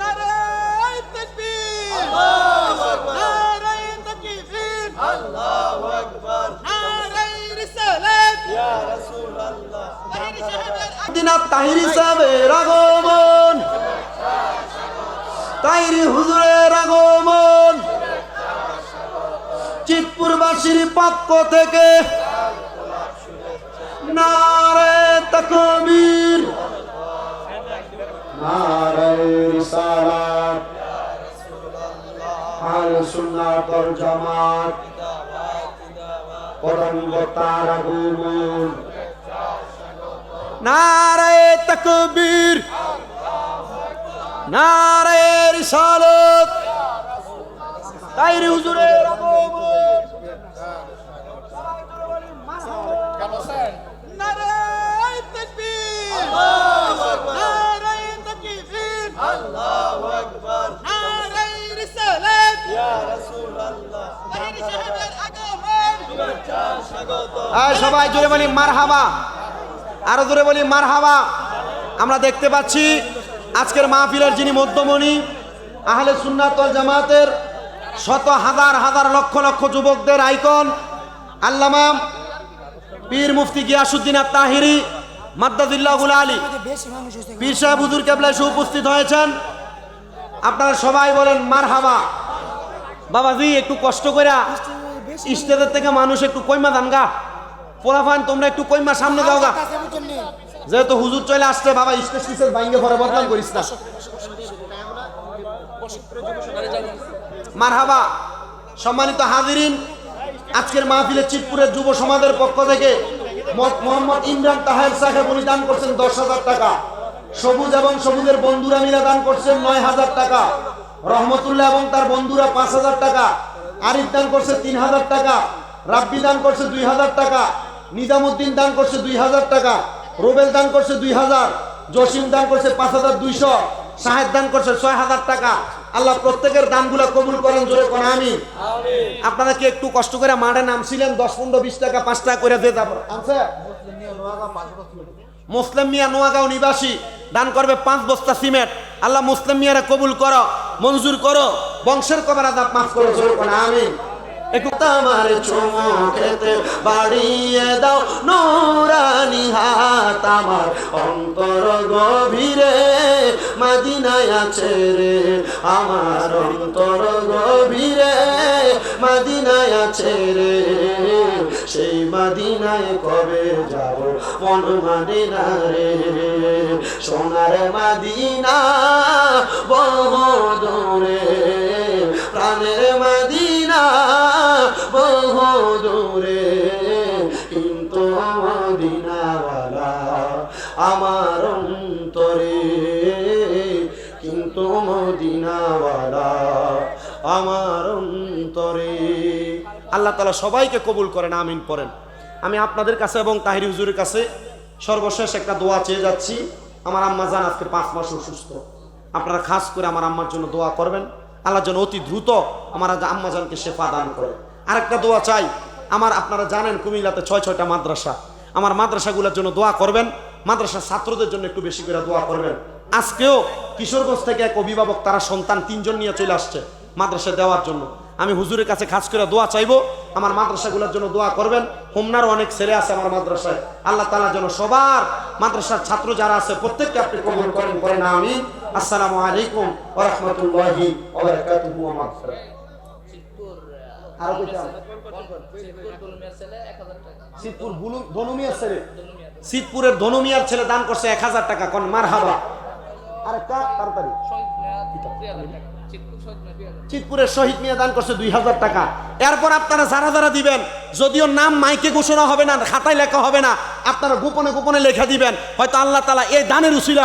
নারায় তাকবীর। নারায় তাকবীর। নারায় রিসালাত তাহিরি সাহেবের দিনা তাহিরি সাহেবের আগমন। তাহিরি হুজুরের আগমন। চিতপুরবাসীর পক্ষ থেকে আল সুন্নাত ওয়াল জামাত। পরম তার আগমন। নারায় তকবীর। নারায় রিসালত। তাইরি হুজুরের আগমন। নারায় সবাই জোরে বলি মারহাবা। আরও জোরে বলি মারহাবা। আমরা দেখতে পাচ্ছি আজকের মাহফিলের যিনি মধ্যমণি, আহলে সুন্নাত ওয়াল জামাতের শত হাজার হাজার লক্ষ লক্ষ যুবকদের আইকন, আল্লামা পীর মুফতি গিয়াসুদ্দিন আত তাহিরি মাদ্দাদুল্লাহ গুল আলী। পীর সাহেব হুজুর কেবলায় উপস্থিত হয়েছেন। আপনারা সবাই বলেন মারহাবা। বাবাজি একটু কষ্ট করে স্টেজের থেকে মানুষ একটু কইমা দান গা পোলাফান তোমরা একটু কইমা সামনে দাও গা যেহেতু হুজুর চলে আসছে বাবা স্টেজ ভাঙ্গে পরে বদনাম করিস না মারহাবা সম্মানিত হাজিরিন আজকের মাহফিলে চিতপুরের যুব সমাজের পক্ষ থেকে মোহাম্মদ ইমরান তাহের সাহেব উনি দান করছেন দশ হাজার টাকা সবুজ এবং সবুজের বন্ধুরা মিলে দান করছেন নয় হাজার টাকা রহমতুল্লাহ এবং তার বন্ধুরা পাঁচ হাজার টাকা আরিফ দান করছে তিন হাজার টাকা রাব্বি দান করছে দুই হাজার টাকা নিজামুদ্দিন দান করছে দুই হাজার টাকা রোবেল দান করছে দুই হাজার জসিম দান করছে পাঁচ হাজার দুইশো শাহেদ দান করছে ছয় হাজার টাকা। আল্লাহ প্রত্যেকের দানগুলো কবুল করেন জোরে কোন আমি আপনারা কি একটু কষ্ট করে মাঠে নামছিলেন? দশ পনেরো বিশ টাকা পাঁচ টাকা করে দিয়ে তারপর আনছে? মুসলিম মিয়া নোয়াগাঁও নিবাসী দান করবে পাঁচ বস্তা সিমেন্ট। আল্লাহ মুসলিম মিয়ারা কবুল করো। মঞ্জুর করো। বংশের কবার আদাব মাফ করো আমি একটু আমার চোখেতে বাড়িয়ে দাও, নোরানি হাত আমার অন্তর গভীরে। মাদিনায় আছে রে আমার অন্তর গভীরে। মাদিনায় আছে রে সেই মাদিনায় কবে যাব? মন মাদিনা রে। সোনার মাদিনা বহু প্রাণের মাদিনা বহু কিন্তু মদিনাওয়ালা আমার অন্তরে। কিন্তু মদিনাওয়ালা আমার আল্লাহ তালা সবাইকে কবুল করেন, আমিন পড়েন। আমি আপনাদের কাছে এবং তাহির হুজুরের কাছে সর্বশেষ একটা দোয়া চেয়ে যাচ্ছি। আমার আম্মা জান আজকে পাঁচ মাস অসুস্থ। আপনারা খাস করে আমার আম্মার জন্য দোয়া করবেন। আল্লাহ যেন অতি দ্রুত আমার আম্মা জানকে শেফা দান করে। আরেকটা দোয়া চাই, আমার আপনারা জানেন কুমিল্লাতে ছয় ছয়টা মাদ্রাসা। আমার মাদ্রাসাগুলোর জন্য দোয়া করবেন। মাদ্রাসার ছাত্রদের জন্য একটু বেশি করে দোয়া করবেন। আজকেও কিশোরগঞ্জ থেকে এক অভিভাবক, তারা সন্তান তিনজন নিয়ে চলে আসছে মাদ্রাসায় দেওয়ার জন্য। আমি হুজুরের কাছে খাস করে দোয়া চাইব। আমার মাদ্রাসাগুলোর জন্য দোয়া করবেন। হোমনার অনেক ছেলে আছে আমার মাদ্রাসায়। আল্লাহ তালার জন্য সবার মাদ্রাসার ছাত্র যারা আছে, প্রত্যেককে আপনি কবুল করেন করেন আমি আসসালামু আলাইকুম ওয়া রাহমাতুল্লাহি ওয়া বারাকাতুহু ওয়া মাগফিরাত। আরও সিদ্ধপুর ধনুমিয়ার ছেলে। সিদ্ধপুরের ধনুমিয়ার ছেলে দান করছে এক হাজার টাকা, কোন মার হাবা আর একটা তাড়াতাড়ি। চিতপুরের শহীদ মিয়া দান করছে দুই হাজার টাকা। এরপর আপনারা যারা যারা দিবেন, যদিও নাম মাইকে ঘোষণা হবে না, খাতায় লেখা হবে না, আপনারা গোপনে গোপনে লেখা দিবেন। হয়তো আল্লাহ তালা এই দানের উচিলা